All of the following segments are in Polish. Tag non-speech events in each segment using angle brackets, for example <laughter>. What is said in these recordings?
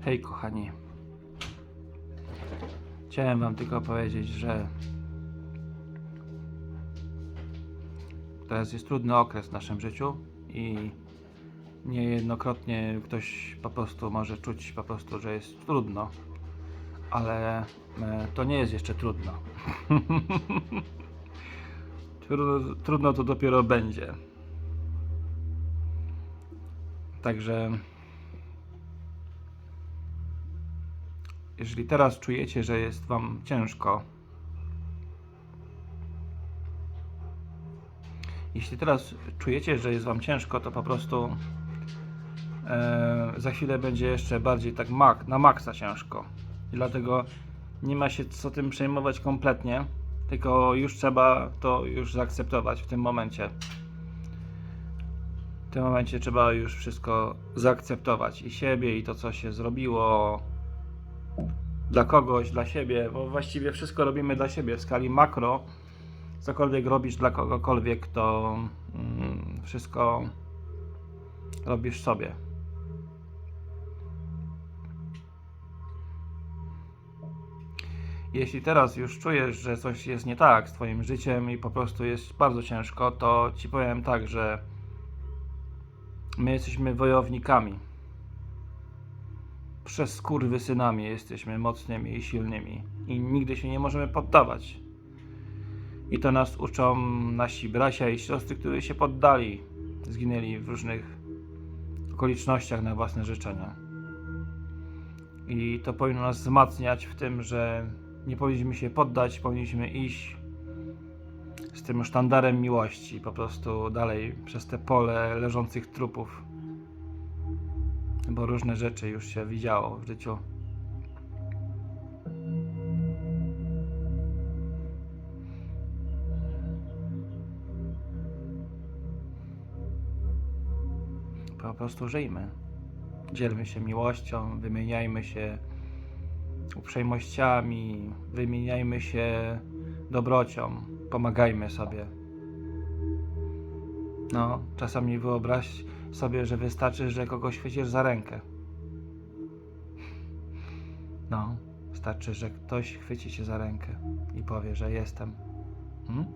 Hej kochani. Chciałem wam tylko powiedzieć, że teraz jest trudny okres w naszym życiu i niejednokrotnie ktoś po prostu może czuć po prostu, że jest trudno, ale e, to nie jest jeszcze trudno. <laughs> trudno, trudno to dopiero będzie. Także jeżeli teraz czujecie, że jest Wam ciężko, jeśli teraz czujecie, że jest Wam ciężko, to po prostu e, za chwilę będzie jeszcze bardziej tak mak, na maksa ciężko. I dlatego nie ma się co tym przejmować kompletnie, tylko już trzeba to już zaakceptować w tym momencie. W tym momencie trzeba już wszystko zaakceptować i siebie, i to, co się zrobiło, dla kogoś, dla siebie, bo właściwie wszystko robimy dla siebie w skali makro. Cokolwiek robisz dla kogokolwiek, to mm, wszystko robisz sobie. Jeśli teraz już czujesz, że coś jest nie tak z Twoim życiem i po prostu jest bardzo ciężko, to Ci powiem tak, że my jesteśmy wojownikami przez skurwysynami jesteśmy mocnymi i silnymi i nigdy się nie możemy poddawać. I to nas uczą nasi bracia i siostry, którzy się poddali, zginęli w różnych okolicznościach na własne życzenia. I to powinno nas wzmacniać w tym, że nie powinniśmy się poddać, powinniśmy iść z tym sztandarem miłości po prostu dalej przez te pole leżących trupów bo różne rzeczy już się widziało w życiu. Po prostu żyjmy. Dzielmy się miłością, wymieniajmy się uprzejmościami, wymieniajmy się dobrocią, pomagajmy sobie. No, czasami wyobraź sobie, że wystarczy, że kogoś chwycisz za rękę. No, wystarczy, że ktoś chwyci cię za rękę i powie, że jestem. Hmm?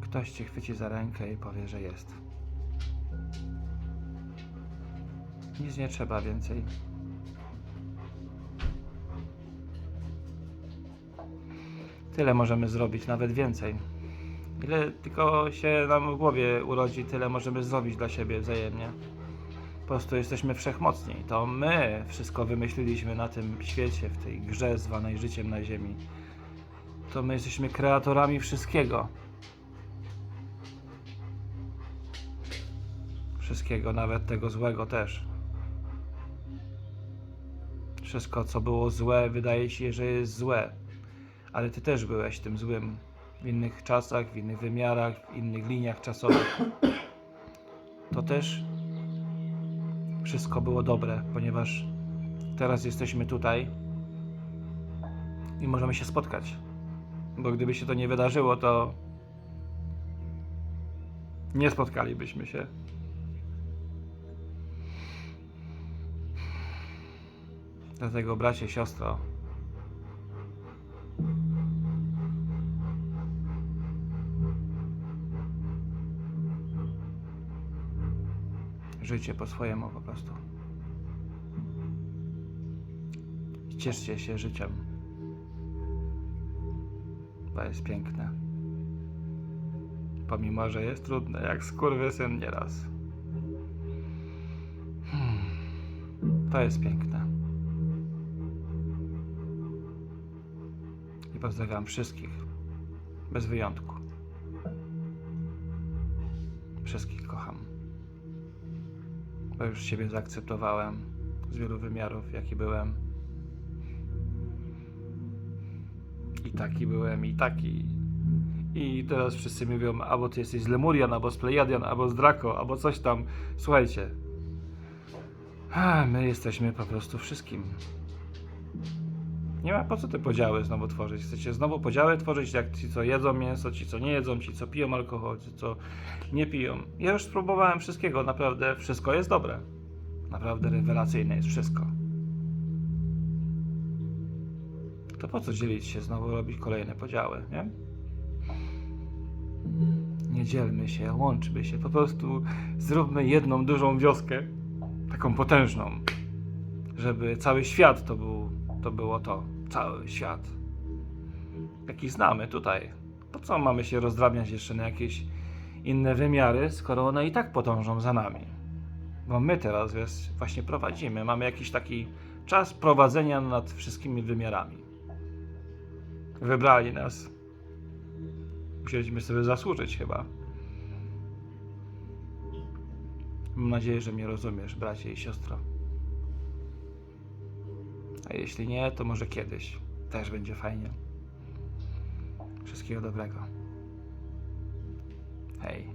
Ktoś cię chwyci za rękę i powie, że jest. Nic nie trzeba więcej. Tyle możemy zrobić, nawet więcej. Ile tylko się nam w głowie urodzi, tyle możemy zrobić dla siebie wzajemnie. Po prostu jesteśmy wszechmocni. To my wszystko wymyśliliśmy na tym świecie, w tej grze zwanej życiem na ziemi. To my jesteśmy kreatorami wszystkiego. Wszystkiego, nawet tego złego też. Wszystko, co było złe, wydaje się, że jest złe ale ty też byłeś tym złym w innych czasach, w innych wymiarach, w innych liniach czasowych. To też wszystko było dobre, ponieważ teraz jesteśmy tutaj i możemy się spotkać. Bo gdyby się to nie wydarzyło, to nie spotkalibyśmy się. Dlatego, bracie, siostro, Życie po swojemu po prostu. Cieszcie się życiem. Bo jest piękne. Pomimo, że jest trudne, jak skurwysyn nieraz. Hmm. To jest piękne. I pozdrawiam wszystkich. Bez wyjątku. Wszystkich bo już siebie zaakceptowałem z wielu wymiarów, jaki byłem. I taki byłem, i taki. I teraz wszyscy mówią, albo ty jesteś z Lemurian, albo z Plejadian, albo z Draco, albo coś tam. Słuchajcie. My jesteśmy po prostu wszystkim. Nie ma po co te podziały znowu tworzyć. Chcecie znowu podziały tworzyć, jak ci, co jedzą mięso, ci, co nie jedzą, ci, co piją alkohol, ci, co nie piją. Ja już spróbowałem wszystkiego, naprawdę wszystko jest dobre. Naprawdę rewelacyjne jest wszystko. To po co dzielić się, znowu robić kolejne podziały, nie? Nie dzielmy się, łączmy się, po prostu zróbmy jedną dużą wioskę, taką potężną, żeby cały świat to, był, to było to, cały świat, jaki znamy tutaj. Po co mamy się rozdrabniać jeszcze na jakieś inne wymiary, skoro one i tak podążą za nami? Bo my teraz wiesz, właśnie prowadzimy, mamy jakiś taki czas prowadzenia nad wszystkimi wymiarami. Wybrali nas. Musieliśmy sobie zasłużyć chyba. Mam nadzieję, że mnie rozumiesz, bracie i siostro. A jeśli nie, to może kiedyś. Też będzie fajnie. Wszystkiego dobrego. Hej.